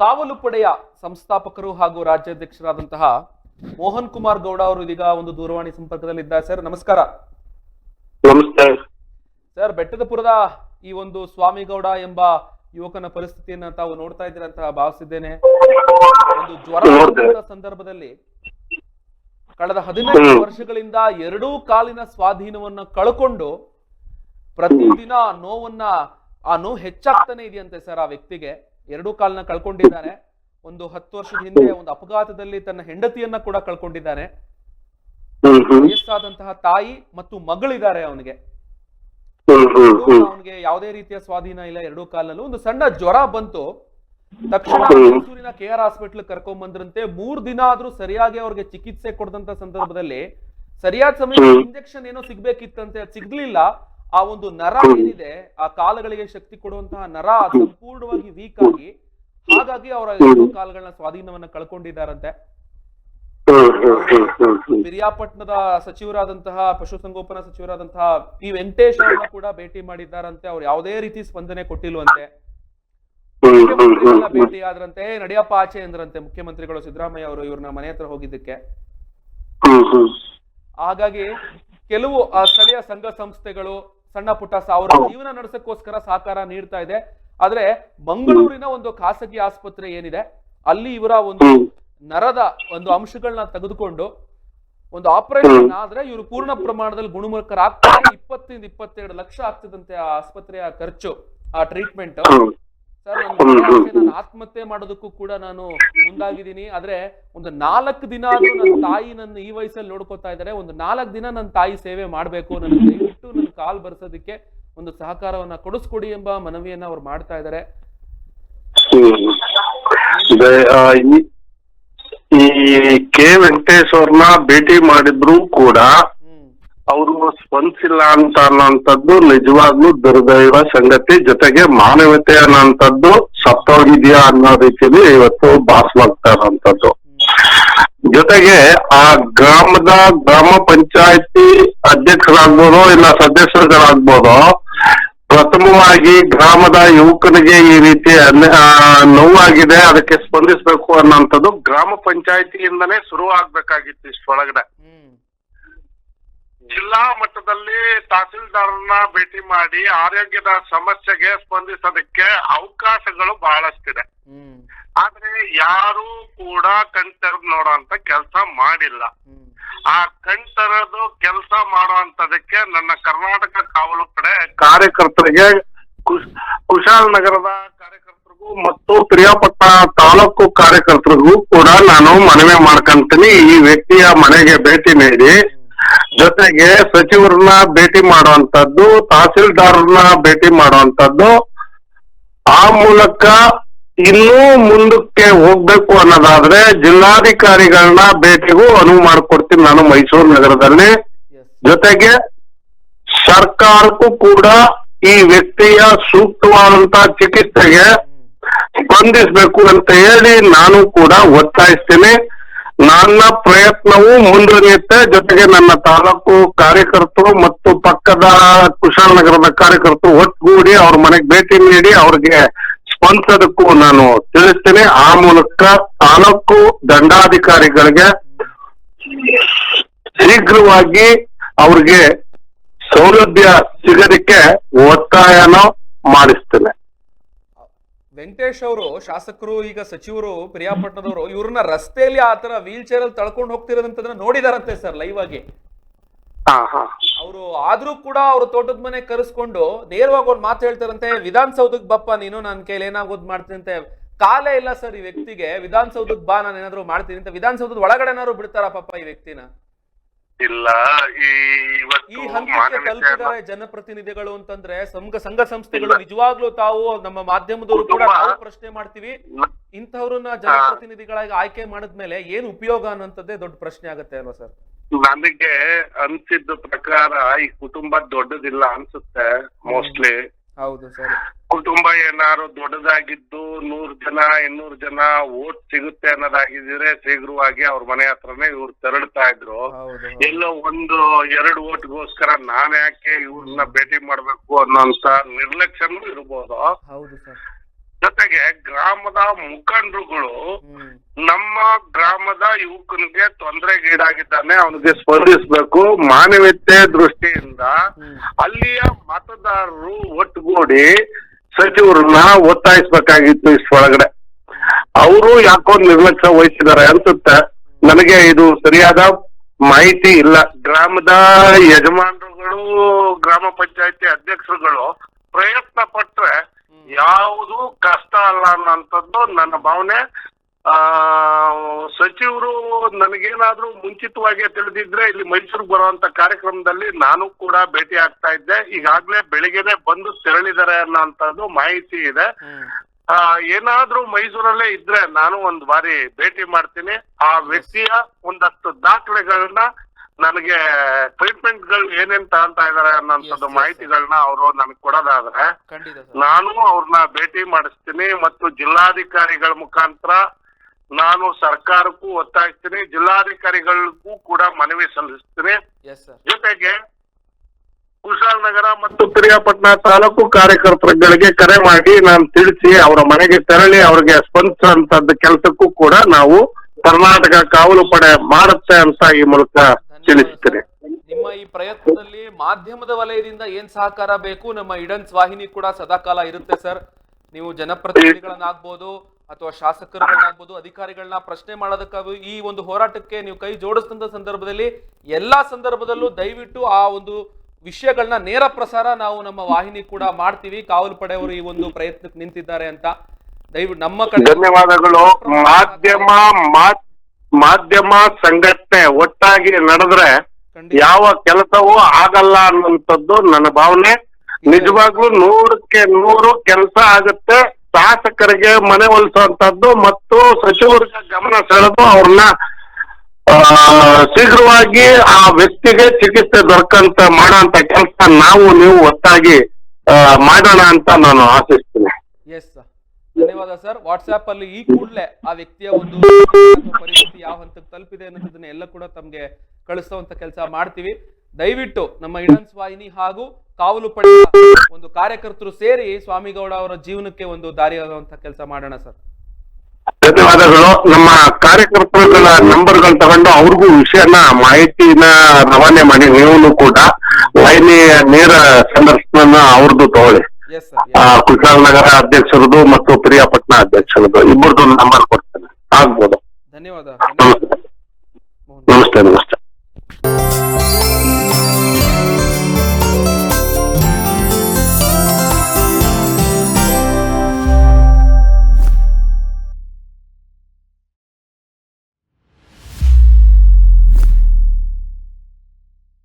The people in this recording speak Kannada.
ಕಾವಲು ಪಡೆಯ ಸಂಸ್ಥಾಪಕರು ಹಾಗೂ ರಾಜ್ಯಾಧ್ಯಕ್ಷರಾದಂತಹ ಮೋಹನ್ ಕುಮಾರ್ ಗೌಡ ಅವರು ಇದೀಗ ಒಂದು ದೂರವಾಣಿ ಸಂಪರ್ಕದಲ್ಲಿ ಇದ್ದಾರೆ ಸರ್ ನಮಸ್ಕಾರ. ನಮಸ್ಕಾರ ಸರ್ ಬೆಟ್ಟದಪುರದ ಈ ಒಂದು ಸ್ವಾಮಿಗೌಡ ಎಂಬ ಯುವಕನ ಪರಿಸ್ಥಿತಿಯನ್ನ ತಾವು ನೋಡ್ತಾ ಇದ್ದೀರಾ ಅಂತ ಭಾವಿಸಿದ್ದೇನೆ. ಒಂದು ಜ್ವರ ಸಂದರ್ಭದಲ್ಲಿ ಕಳೆದ ಹದಿನೈದು. ವರ್ಷಗಳಿಂದ ಎರಡೂ ಕಾಲಿನ ಸ್ವಾಧೀನವನ್ನ ಕಳ್ಕೊಂಡು ಪ್ರತಿದಿನ ನೋವನ್ನ ಆ ನೋವು ಹೆಚ್ಚಾಗ್ತಾನೆ ಇದೆಯಂತೆ ಸರ್ ಆ ವ್ಯಕ್ತಿಗೆ. ಎರಡೂ ಕಾಲನ್ನ ಕಳ್ಕೊಂಡಿದ್ದಾನೆ ಒಂದು ಹತ್ತು ವರ್ಷದ ಹಿಂದೆ ಒಂದು ಅಪಘಾತದಲ್ಲಿ ತನ್ನ ಹೆಂಡತಿಯನ್ನ ಕೂಡ ಕಳ್ಕೊಂಡಿದ್ದಾನೆ ವಯಸ್ಸಾದಂತಹ ತಾಯಿ ಮತ್ತು ಮಗಳಿದ್ದಾರೆ ಅವನಿಗೆ. ಅವನಿಗೆ ಯಾವುದೇ ರೀತಿಯ ಸ್ವಾಧೀನ ಇಲ್ಲ ಎರಡೂ ಕಾಲಲ್ಲೂ. ಒಂದು ಸಣ್ಣ ಜ್ವರ ಬಂತು. ತಕ್ಷಣ ಮೈಸೂರಿನ ಕೆ ಆರ್ ಹಾಸ್ಪಿಟ್ಲ್ ಕರ್ಕೊಂಡ್ ಬಂದ್ರಂತೆ. ಮೂರ್ ದಿನ ಆದ್ರೂ ಸರಿಯಾಗಿ ಅವ್ರಿಗೆ ಚಿಕಿತ್ಸೆ ಕೊಡದಂತ ಸಂದರ್ಭದಲ್ಲಿ ಸರಿಯಾದ ಸಮಯಕ್ಕೆ ಇಂಜೆಕ್ಷನ್ ಏನೋ ಸಿಗ್ಬೇಕಿತ್ತಂತೆ. ಸಿಗ್ಲಿಲ್ಲ. ಆ ಒಂದು ನರ. ಏನಿದೆ ಆ ಕಾಲಗಳಿಗೆ ಶಕ್ತಿ ಕೊಡುವಂತಹ ನರ ಸಂಪೂರ್ಣವಾಗಿ ವೀಕ್ ಆಗಿ ಹಾಗಾಗಿ ಅವರ ಕಾಲುಗಳನ್ನ ಸ್ವಾಧೀನವನ್ನ ಕಳ್ಕೊಂಡಿದ್ದಾರಂತೆ. ಪಿರಿಯಾಪಟ್ಟಣದ ಸಚಿವರಾದಂತಹ ಪಶುಸಂಗೋಪನಾ ಸಚಿವರಾದಂತಹ ಪಿ ವೆಂಕಟೇಶ್ ಅವರನ್ನ ಕೂಡ ಭೇಟಿ ಮಾಡಿದ್ದಾರಂತೆ. ಅವ್ರು ಯಾವುದೇ ರೀತಿ ಸ್ಪಂದನೆ ಕೊಟ್ಟಿಲ್ವಂತೆ. ಭೇಟಿ ಆದ್ರಂತೆ ನಡೆಯಪ್ಪ ಆಚೆ ಅಂದ್ರಂತೆ ಮುಖ್ಯಮಂತ್ರಿಗಳು ಸಿದ್ದರಾಮಯ್ಯ ಅವರು ಇವ್ರನ್ನ ಮನೆ ಹತ್ರ ಹೋಗಿದ್ದಕ್ಕೆ. ಹಾಗಾಗಿ ಕೆಲವು ಸ್ಥಳೀಯ ಸಂಘ ಸಂಸ್ಥೆಗಳು ಸಣ್ಣ ಪುಟ್ಟ ಸಾವಿರ ಜೀವನ ನಡೆಸಕ್ಕೋಸ್ಕರ ಸಹಕಾರ ನೀಡ್ತಾ ಇದೆ. ಆದ್ರೆ ಮಂಗಳೂರಿನ ಒಂದು ಖಾಸಗಿ ಆಸ್ಪತ್ರೆ ಏನಿದೆ ಅಲ್ಲಿ ಇವರ ಒಂದು ನರದ ಒಂದು ಅಂಶಗಳನ್ನ ತೆಗೆದುಕೊಂಡು ಒಂದು ಆಪರೇಷನ್ ಆದ್ರೆ ಇವರು ಪೂರ್ಣ ಪ್ರಮಾಣದಲ್ಲಿ ಗುಣಮುಖರಾಗ್ತಾರೆ. ಇಪ್ಪತ್ತಿಂದ ಇಪ್ಪತ್ತೆರಡು ಲಕ್ಷ ಆಗ್ತದಂತೆ ಆ ಆಸ್ಪತ್ರೆಯ ಖರ್ಚು ಆ ಟ್ರೀಟ್ಮೆಂಟ್ ಸರ್ ನಾನು ಆತ್ಮಹತ್ಯೆ ಮಾಡೋದಕ್ಕೂ ಕೂಡ ನಾನು ಮುಂದಾಗಿದ್ದೀನಿ. ಆದ್ರೆ ಒಂದು ನಾಲ್ಕು ದಿನ ನನ್ನ ತಾಯಿ ನನ್ನ ಈ ವಯಸ್ಸಲ್ಲಿ ನೋಡ್ಕೋತಾ ಇದ್ದಾರೆ. ಒಂದು ನಾಲ್ಕು ದಿನ ನನ್ನ ತಾಯಿ ಸೇವೆ ಮಾಡ್ಬೇಕು ನನ್ನ ಕಾಲ್ ಬರ್ಸೋದಕ್ಕೆ ಒಂದು ಸಹಕಾರವನ್ನ ಕೊಡಿಸ್ಕೊಡಿ ಎಂಬ ಮನವಿಯನ್ನ ಅವ್ರು ಮಾಡ್ತಾ ಇದ್ದಾರೆ ಈ- ಕೆ ವೆಂಕಟೇಶ್ ಅವ್ರನ್ನ ಭೇಟಿ ಮಾಡಿದ್ರು ಕೂಡ ಅವರು ಸ್ಪಂದಿಸಿಲ್ಲ ಅಂತ ಅನ್ನೋಂಥದ್ದು ನಿಜವಾಗ್ಲೂ ದುರ್ದೈವ ಸಂಗತಿ. ಜೊತೆಗೆ ಮಾನವತೆ ಅನ್ನೋಂಥದ್ದು ಸತ್ತೋಗಿದ್ಯಾ ಅನ್ನೋ ರೀತಿಯಲ್ಲಿ ಇವತ್ತು ಭಾಸವಾಗ್ತಾ ಇರೋಂಥದ್ದು. ಜೊತೆಗೆ ಆ ಗ್ರಾಮದ ಗ್ರಾಮ ಪಂಚಾಯತಿ ಅಧ್ಯಕ್ಷರಾಗ್ಬೋದು ಇಲ್ಲ ಸದಸ್ಯರುಗಳಾಗ್ಬೋದು, ಪ್ರಥಮವಾಗಿ ಗ್ರಾಮದ ಯುವಕನಿಗೆ ಈ ರೀತಿ ನೋವಾಗಿದೆ, ಅದಕ್ಕೆ ಸ್ಪಂದಿಸಬೇಕು ಅನ್ನೋಂಥದ್ದು ಗ್ರಾಮ ಪಂಚಾಯತಿಯಿಂದನೇ ಶುರು ಆಗ್ಬೇಕಾಗಿತ್ತು ಇಷ್ಟೊಳಗಡೆ ಜಿಲ್ಲಾ ಮಟ್ಟದಲ್ಲಿ ತಹಸೀಲ್ದಾರನ್ನ ಭೇಟಿ ಮಾಡಿ ಆರೋಗ್ಯದ ಸಮಸ್ಯೆಗೆ ಸ್ಪಂದಿಸೋದಕ್ಕೆ ಅವಕಾಶಗಳು ಬಹಳಷ್ಟಿದೆ. ಆದ್ರೆ ಯಾರು ಕೂಡ ಕಣ್ತೆರೆದು ನೋಡುವಂತ ಕೆಲಸ ಮಾಡಿಲ್ಲ. ಆ ಕಣ್ತೆರೆದು ಕೆಲಸ ಮಾಡುವಂತದಕ್ಕೆ ನನ್ನ ಕರ್ನಾಟಕ ಕಾವಲು ಪಡೆ ಕಾರ್ಯಕರ್ತರಿಗೆ ಕುಶಾಲ್ ನಗರದ ಕಾರ್ಯಕರ್ತರಿಗೂ ಮತ್ತು ಪ್ರಿಯಾಪಟ್ಟ ತಾಲೂಕು ಕಾರ್ಯಕರ್ತರಿಗೂ ಕೂಡ ನಾನು ಮನವಿ ಮಾಡ್ಕೊಂತೀನಿ. ಈ ವ್ಯಕ್ತಿಯ ಮನೆಗೆ ಭೇಟಿ ನೀಡಿ ಜೊತೆಗೆ ಸಚಿವರನ್ನ ಭೇಟಿ ಮಾಡುವಂತದ್ದು ತಹಸೀಲ್ದಾರರನ್ನ ಭೇಟಿ ಮಾಡುವಂತದ್ದು ಆ ಮೂಲಕ ಇನ್ನೂ ಮುಂದಕ್ಕೆ ಹೋಗ್ಬೇಕು ಅನ್ನೋದಾದ್ರೆ ಜಿಲ್ಲಾಧಿಕಾರಿಗಳನ್ನ ಭೇಟಿಗೂ ಅನುವು ಮಾಡಿಕೊಡ್ತೀನಿ ನಾನು ಮೈಸೂರು ನಗರದಲ್ಲಿ. ಜೊತೆಗೆ ಸರ್ಕಾರಕ್ಕೂ ಕೂಡ ಈ ವ್ಯಕ್ತಿಯ ಸೂಕ್ತವಾದಂತ ಚಿಕಿತ್ಸೆಗೆ ಸ್ಪಂದಿಸಬೇಕು ಅಂತ ಹೇಳಿ ನಾನು ಕೂಡ ಒತ್ತಾಯಿಸ್ತೀನಿ. ನನ್ನ ಪ್ರಯತ್ನವು ಮುಂದುವರಿಯುತ್ತೆ. ಜೊತೆಗೆ ನನ್ನ ತಾಲೂಕು ಕಾರ್ಯಕರ್ತರು ಮತ್ತು ಪಕ್ಕದ ಕುಶಾಲನಗರದ ಕಾರ್ಯಕರ್ತರು ಒಟ್ಟುಗೂಡಿ ಅವ್ರ ಮನೆಗೆ ಭೇಟಿ ನೀಡಿ ಅವ್ರಿಗೆ ಸ್ಪಂದಿಸೋದಕ್ಕೂ ನಾನು ತಿಳಿಸ್ತೇನೆ. ಆ ಮೂಲಕ ತಾಲೂಕು ದಂಡಾಧಿಕಾರಿಗಳಿಗೆ ಶೀಘ್ರವಾಗಿ ಅವ್ರಿಗೆ ಸೌಲಭ್ಯ ಸಿಗೋದಕ್ಕೆ ಒತ್ತಾಯನ ಮಾಡಿಸ್ತೇನೆ. ವೆಂಕಟೇಶ್ ಅವರು ಶಾಸಕರು ಈಗ ಸಚಿವರು ಪ್ರಿಯಾಪಟ್ಟಣದವರು ಇವ್ರನ್ನ ರಸ್ತೆಯಲ್ಲಿ ಆ ತರ ವೀಲ್ ಚೇರ್ ಅಲ್ಲಿ ತಳ್ಕೊಂಡು ಹೋಗ್ತಿರೋದಂತದನ್ನ ನೋಡಿದಾರಂತೆ ಸರ್ ಲೈವ್ ಆಗಿ. ಅವರು ಆದ್ರೂ ಕೂಡ ಅವ್ರ ತೋಟದ ಮನೆ ಕರೆಸ್ಕೊಂಡು ನೇರವಾಗಿ ಒಂದು ಮಾತು ಹೇಳ್ತಾರಂತೆ ವಿಧಾನಸೌಧಕ್ ಬಪ್ಪ ನೀನು ನನ್ನ ಕೈಲಿ ಏನಾಗೋದ್ ಮಾಡ್ತೀನಿ ಅಂತ. ಕಾಲೇ ಇಲ್ಲ ಸರ್ ಈ ವ್ಯಕ್ತಿಗೆ ವಿಧಾನಸೌಧಕ್ ಬಾ ನಾನು ಏನಾದ್ರು ಮಾಡ್ತೀನಿ ಅಂತ. ವಿಧಾನಸೌಧದ ಒಳಗಡೆನಾದ್ರು ಬಿಡ್ತಾರ ಪಾಪ ಈ ವ್ಯಕ್ತಿನ? ಇಲ್ಲ ಈ ಈ ಇವತ್ತು ಹಂತಕ್ಕೆ ಮಾನವೀಯತೆಯನ್ನ ತಲುಪಿದ್ದಾರೆ ಜನಪ್ರತಿನಿಧಿಗಳು ಅಂತಂದ್ರೆ ಸಂಘ ಸಂಘ ಸಂಸ್ಥೆಗಳು. ನಿಜವಾಗ್ಲೂ ತಾವು ನಮ್ಮ ಮಾಧ್ಯಮದವರು ಕೂಡ ಕುಟುಂಬ- ನಾವು ಪ್ರಶ್ನೆ ಮಾಡ್ತೀವಿ. ಇಂಥವ್ರನ್ನ ಜನಪ್ರತಿನಿಧಿಗಳಾಗಿ ಆಯ್ಕೆ ಮಾಡಿದ್ಮೇಲೆ ಏನ್ ಉಪಯೋಗ ಅನ್ನೋಂಥದ್ದೇ ದೊಡ್ಡ ಪ್ರಶ್ನೆ ಆಗತ್ತೆ ಅಲ್ವಾ ಸರ್? ನನಗೆ ಅನ್ಸಿದ್ದ ಪ್ರಕಾರ ಈ ಕುಟುಂಬ ದೊಡ್ಡದಿಲ್ಲ ಅನ್ಸುತ್ತೆ ಮೋಸ್ಟ್ಲಿ ಹೌದು ಸರ್. ಕುಟುಂಬ ಏನಾರು ದೊಡ್ಡದಾಗಿದ್ದು ನೂರ್ ಜನ ಇನ್ನೂರ್ ಜನ ಓಟ್ ಸಿಗುತ್ತೆ ಅನ್ನೋದಾಗಿದ್ರೆ ಶೀಘ್ರವಾಗಿ ಅವ್ರ ಮನೆ ಹತ್ರನೇ ಇವ್ರು ತೆರಳ್ತಾ ಇದ್ರು. ಎಲ್ಲೋ ಒಂದು ಎರಡು ಓಟ್ಗೋಸ್ಕರ ನಾನ್ ಯಾಕೆ ಇವ್ರನ್ನ ಭೇಟಿ ಮಾಡ್ಬೇಕು ಅನ್ನೋಂತ ನಿರ್ಲಕ್ಷ್ಯನೂ ಇರ್ಬೋದು. ಹೌದು ಸರ್. ಜೊತೆಗೆ ಗ್ರಾಮದ ಮುಖಂಡರುಗಳು ನಮ್ಮ ಗ್ರಾಮದ ಯುವಕನಿಗೆ ತೊಂದರೆಗೀಡಾಗಿದ್ದಾನೆ ಅವನಿಗೆ ಸ್ಪಂದಿಸಬೇಕು. ಮಾನವೀಯತೆ ದೃಷ್ಟಿಯಿಂದ ಅಲ್ಲಿಯ ಮತದಾರರು ಒಟ್ಟುಗೂಡಿ ಸಚಿವರನ್ನ ಒತ್ತಾಯಿಸ್ಬೇಕಾಗಿತ್ತು ಇಷ್ಟೊಳಗಡೆ ಅವರು ಯಾಕೋ ನಿರ್ಲಕ್ಷ್ಯ ವಹಿಸಿದ್ದಾರೆ ಅನ್ಸುತ್ತೆ. ನನಗೆ ಇದು ಸರಿಯಾದ ಮಾಹಿತಿ ಇಲ್ಲ. ಗ್ರಾಮದ ಯಜಮಾನರುಗಳು ಗ್ರಾಮ ಪಂಚಾಯತಿ ಅಧ್ಯಕ್ಷರುಗಳು ಪ್ರಯತ್ನ ಪಟ್ರೆ ಯಾವುದು ಕಷ್ಟ ಅಲ್ಲ ಅನ್ನೋಂಥದ್ದು ನನ್ನ ಭಾವನೆ. ಆ ಸಚಿವರು ನನಗೇನಾದ್ರೂ ಮುಂಚಿತವಾಗಿ ತಿಳಿದಿದ್ರೆ ಇಲ್ಲಿ ಮೈಸೂರಿಗೆ ಬರುವಂತ ಕಾರ್ಯಕ್ರಮದಲ್ಲಿ ನಾನು ಕೂಡ ಭೇಟಿ ಆಗ್ತಾ ಇದ್ದೆ. ಈಗಾಗ್ಲೇ ಬೆಳಿಗ್ಗೆನೆ ಬಂದು ತೆರಳಿದ್ದಾರೆ ಅನ್ನೋಂಥದ್ದು ಮಾಹಿತಿ ಇದೆ. ಆ, ಏನಾದ್ರೂ ಮೈಸೂರಲ್ಲೇ ಇದ್ರೆ ನಾನು ಒಂದ್ ಬಾರಿ ಭೇಟಿ ಮಾಡ್ತೀನಿ. ಆ ವ್ಯಕ್ತಿಯ ಒಂದಷ್ಟು ದಾಖಲೆಗಳನ್ನ ನನಗೆ ಟ್ರೀಟ್ಮೆಂಟ್ಗಳು ಏನೇನ್ ತಗೊಂತಾ ಇದಾರೆ ಅನ್ನೋಂಥದ್ದು ಮಾಹಿತಿಗಳನ್ನ ಅವರು ನನಗೆ ಕೊಡೋದಾದ್ರೆ ನಾನು ಅವ್ರನ್ನ ಭೇಟಿ ಮಾಡಿಸ್ತೀನಿ ಮತ್ತು ಜಿಲ್ಲಾಧಿಕಾರಿಗಳ ಮುಖಾಂತರ ನಾನು ಸರ್ಕಾರಕ್ಕೂ ಒತ್ತಾಯಿಸ್ತೀನಿ ಜಿಲ್ಲಾಧಿಕಾರಿಗಳಿಗೂ ಕೂಡ ಮನವಿ ಸಲ್ಲಿಸ್ತೀನಿ. ಜೊತೆಗೆ ಕುಶಾಲನಗರ ಮತ್ತು ಪಿರಿಯಾಪಟ್ಟಣ ತಾಲೂಕು ಕಾರ್ಯಕರ್ತರುಗಳಿಗೆ ಕರೆ ಮಾಡಿ ನಾನು ತಿಳಿಸಿ ಅವರ ಮನೆಗೆ ತೆರಳಿ ಅವರಿಗೆ ಸ್ಪಂದಿಸುವಂತದ್ದು ಕೆಲಸಕ್ಕೂ ಕೂಡ ನಾವು ಕರ್ನಾಟಕ ಕಾವಲು ಪಡೆ ಮಾಡುತ್ತೆ ಅಂತ ಈ ಮೂಲಕ ತಿಳಿಸ್ತೀನಿ ನಿಮ್ಮ ಈ ಪ್ರಯತ್ನದಲ್ಲಿ ಮಾಧ್ಯಮದ ವಲಯದಿಂದ ಏನ್ ಸಹಕಾರ ಬೇಕು? ನಮ್ಮ ಇಡನ್ಸ್ ವಾಹಿನಿ ಕೂಡ ಸದಾಕಾಲ ಇರುತ್ತೆ ಸರ್. ನೀವು ಜನಪ್ರತಿನಿಧಿಗಳನ್ನಾಗ್ಬೋದು ಅಥವಾ ಶಾಸಕರುಗಳನ್ನಾಗ್ಬೋದು ಅಧಿಕಾರಿಗಳನ್ನ ಪ್ರಶ್ನೆ ಮಾಡೋದಕ್ಕಾಗಿ ಈ ಒಂದು ಹೋರಾಟಕ್ಕೆ ನೀವು ಕೈ ಜೋಡಿಸಿದಂತ ಸಂದರ್ಭದಲ್ಲಿ ಎಲ್ಲಾ ಸಂದರ್ಭದಲ್ಲೂ ದಯವಿಟ್ಟು ಆ ಒಂದು ವಿಷಯಗಳನ್ನ ನೇರ ಪ್ರಸಾರ ನಾವು ನಮ್ಮ ವಾಹಿನಿ ಕೂಡ ಮಾಡ್ತೀವಿ. ಕಾವಲು ಪಡೆಯವರು ಈ ಒಂದು ಪ್ರಯತ್ನಕ್ಕೆ ನಿಂತಿದ್ದಾರೆ ಅಂತ. ದಯವಿಟ್ಟು ನಮ್ಮ ಕಡೆ ಧನ್ಯವಾದಗಳು. ಮಾಧ್ಯಮ ಮಾಧ್ಯಮ ಸಂಘಟನೆ ಒಟ್ಟಾಗಿ ನಡೆದ್ರೆ ಯಾವ ಕೆಲಸವೂ ಆಗಲ್ಲ ಅನ್ನುವಂಥದ್ದು ನನ್ನ ಭಾವನೆ. ನಿಜವಾಗ್ಲೂ ನೂರಕ್ಕೆ ನೂರು ಕೆಲಸ ಆಗುತ್ತೆ. ಶಾಸಕರಿಗೆ ಮನೆ ಒಲಿಸುವಂತದ್ದು ಮತ್ತು ಸಚಿವರಿಗೆ ಗಮನ ಸೆಳೆದು ಅವ್ರನ್ನ ಆ, ಶೀಘ್ರವಾಗಿ ಆ ವ್ಯಕ್ತಿಗೆ ಚಿಕಿತ್ಸೆ ದೊರಕಂತ ಮಾಡೋಂತ ಕೆಲಸ ನಾವು ನೀವು ಒಟ್ಟಾಗಿ ಆ, ಮಾಡೋಣ ಅಂತ ನಾನು ಆಶಿಸ್ತೀನಿ. ಧನ್ಯವಾದ ಸರ್. ವಾಟ್ಸ್ಆಪ್ ಅಲ್ಲಿ ಈ ಕೂಡಲೇ ಆ ವ್ಯಕ್ತಿಯ ಒಂದು ಪರಿಸ್ಥಿತಿ ಯಾವ ಹಂತಕ್ಕೆ ತಲುಪಿದೆ ಅನ್ನೋದನ್ನ ಎಲ್ಲ ಕೂಡ ತಮ್ಗೆ ಕಳಿಸುವಂತ ಕೆಲಸ ಮಾಡ್ತೀವಿ. ದಯವಿಟ್ಟು ನಮ್ಮ ಇಡನ್ಸ್ ವಾಹಿನಿ ಹಾಗೂ ಕಾವಲು ಪಡೆಯ ಒಂದು ಕಾರ್ಯಕರ್ತರು ಸೇರಿ ಸ್ವಾಮಿಗೌಡ ಅವರ ಜೀವನಕ್ಕೆ ಒಂದು ದಾರಿಯಾಗುವಂತ ಕೆಲಸ ಮಾಡೋಣ ಸರ್. ಧನ್ಯವಾದಗಳು. ನಮ್ಮ ಕಾರ್ಯಕರ್ತರುಗಳ ನಂಬರ್ಗಳು ತಗೊಂಡು ಅವ್ರಿಗೂ ವಿಷಯನ ಮಾಹಿತಿನ ರವಾನೆ ಮಾಡಿ ನೀವು ಕೂಡ ವಾಹಿನಿಯ ನೇರ ಸಂದರ್ಶನ ಅವ್ರದ್ದು ತಗೊಳ್ಳಿ. ಎಸ್ ನಗರ ಅಧ್ಯಕ್ಷರದು ಮತ್ತು ಪ್ರಿಯಾಪಟ್ನ ಅಧ್ಯಕ್ಷರದು. ಇಬ್ಬರದು ನಂಬರ್ ಕೊಡ್ತೇನೆ. ಆಗ್ಬೋದು. ಧನ್ಯವಾದ. ನಮಸ್ತೆ. ನಮಸ್ತೆ ನಮಸ್ತೆ.